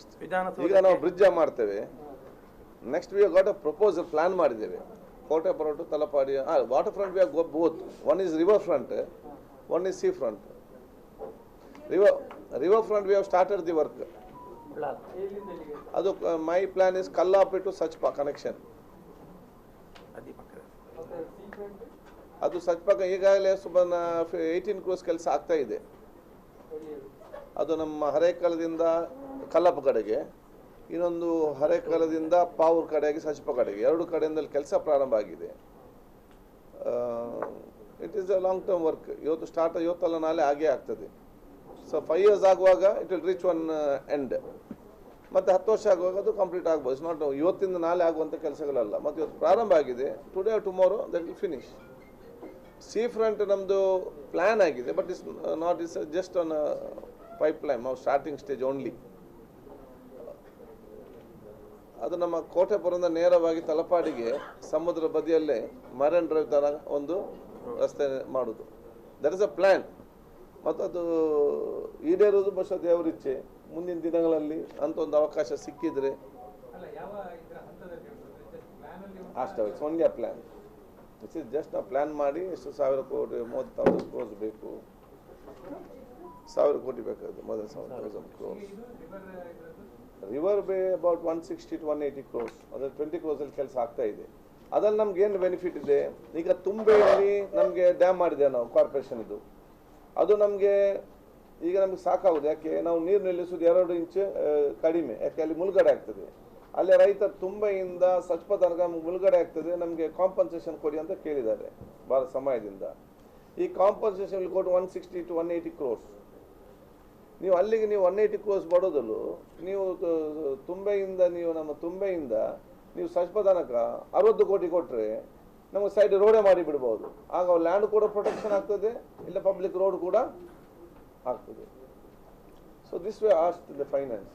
Next ಈಗ ನಾವು bridge ಮಾಡ್ತೇವೆ. Next we got a proposal plan ಮಾಡಿದ್ದೇವೆ. ಕೋಟೆ ಪರೋಟು Talapady water front we go both one is river front one is sea front river river front we have started the work ಅದು my plan is Kallapu to ಸಚ್ಪ connection ಅದು ಸಚ್ ಸಚ್ಪಕ ಈಗಾಗಲೇ ಸುಮಾರು eighteen crores ಕೆಲಸ ಆಗ್ತಾ ಇದೆ. ಅದು ನಮ್ಮ ಹರೇಕಲದಿಂದ ಕಲ್ಲಪ್ಪ ಕಡೆಗೆ, ಇನ್ನೊಂದು ಹರೇಕಲದಿಂದ ಪಾವೂರ್ ಕಡೆಗೆ ಸಚಿಪ ಕಡೆಗೆ. ಎರಡು ಕಡೆಯಿಂದ ಕೆಲಸ ಪ್ರಾರಂಭ ಆಗಿದೆ. It is a long term work ಇವತ್ತು ಸ್ಟಾರ್ಟ್ ಇವತ್ತಲ್ಲ ನಾಳೆ ಆಗೇ ಆಗ್ತದೆ. ಸೊ ಫೈವ್ ಇಯರ್ಸ್ ಆಗುವಾಗ it will reach one end ಮತ್ತು ಹತ್ತು ವರ್ಷ ಆಗುವಾಗ ಅದು ಕಂಪ್ಲೀಟ್ ಆಗ್ಬೋದು. ಇಟ್ಸ್ ನಾಟ್ ಇವತ್ತಿಂದ ನಾಳೆ ಆಗುವಂಥ ಕೆಲಸಗಳಲ್ಲ. ಮತ್ತು ಇವತ್ತು ಪ್ರಾರಂಭ ಆಗಿದೆ. Today tomorrow that will finish sea front ನಮ್ಮದು ಪ್ಲ್ಯಾನ್ ಆಗಿದೆ but is not is just on pipeline ನಾವು ಸ್ಟಾರ್ಟಿಂಗ್ ಸ್ಟೇಜ್ ಓನ್ಲಿ ಅದು ನಮ್ಮ ಕೋಟೆಪುರದಿಂದ ನೇರವಾಗಿ ತಲಪಾಡಿಗೆ ಸಮುದ್ರ ಬದಿಯಲ್ಲೇ ಮರೈನ್ ಡ್ರೈವ್ ತರ ಒಂದು ರಸ್ತೆ ಮಾಡುದು. ದಟ್ ಇಸ್ ಅ ಪ್ಲ್ಯಾನ್ ಮತ್ತು ಅದು ಈಡೇರೋದು ಬಹುಶಃ ದೇವರಿಚ್ಛೆ ಮುಂದಿನ ದಿನಗಳಲ್ಲಿ ಅಂತ ಒಂದು ಅವಕಾಶ ಸಿಕ್ಕಿದ್ರೆ ಅಷ್ಟೇ it's a plan it's is just ನಾವು ಪ್ಲ್ಯಾನ್ ಮಾಡಿ ಎಷ್ಟು ಸಾವಿರ ಕೋಟಿ ಮೂವತ್ತು ತೌಸಂಡ್ ಕ್ರೋಸ್ ಬೇಕು. ಸಾವಿರ ಕೋಟಿ ಬೇಕಾಗುತ್ತೆ ಮೊದಲ ಸಾವಿರ thousand river bay about one sixty two one eighty crores ಅದ್ರ ಟ್ವೆಂಟಿ ಕ್ರೋಸಲ್ಲಿ ಕೆಲಸ ಆಗ್ತಾ ಇದೆ. ಅದ್ರಲ್ಲಿ ನಮ್ಗೆ ಏನು ಬೆನಿಫಿಟ್ ಇದೆ? ಈಗ ತುಂಬೆಯಲ್ಲಿ ನಮಗೆ ಡ್ಯಾಮ್ ಮಾಡಿದೆ ನಾವು ಕಾರ್ಪೊರೇಷನ್ ಇದು. ಅದು ನಮಗೆ, ಈಗ ನಮಗೆ ಸಾಕಾಗುದು. ಯಾಕೆ? ನಾವು ನೀರು ನಿಲ್ಲಿಸೋದು ಎರಡು ಇಂಚು ಕಡಿಮೆ. ಯಾಕೆ? ಅಲ್ಲಿ ಮುಳುಗಡೆ ಆಗ್ತದೆ. ಅಲ್ಲಿ ರೈತ ತುಂಬೆಯಿಂದ ಸಚ್ಪ ತನಕ ಮುಳುಗಡೆ ಆಗ್ತದೆ. ನಮಗೆ ಕಾಂಪನ್ಸೇಷನ್ ಕೊಡಿ ಅಂತ ಕೇಳಿದ್ದಾರೆ, ಭಾಳ ಸಮಯದಿಂದ. ಈ ಕಾಂಪನ್ಸೇಷನ್ ಕೊಟ್ಟು one sixty two one eighty crores ನೀವು ಅಲ್ಲಿಗೆ ನೀವು ಒನ್ ಏಯ್ಟಿ ಕ್ರೋಸ್ ಬಡೋದಲ್ಲೂ, ನೀವು ತುಂಬೆಯಿಂದ ನೀವು ನಮ್ಮ ತುಂಬೆಯಿಂದ ನೀವು ತನಕ ಅರವತ್ತು ಕೋಟಿ ಕೊಟ್ಟರೆ ನಮಗೆ ಸೈಡ್ ರೋಡೇ ಮಾಡಿ ಬಿಡ್ಬೋದು. ಆಗ ಲ್ಯಾಂಡ್ ಕೂಡ ಪ್ರೊಟೆಕ್ಷನ್ ಆಗ್ತದೆ, ಇಲ್ಲ ಪಬ್ಲಿಕ್ ರೋಡ್ ಕೂಡ ಆಗ್ತದೆ. So this way as the finance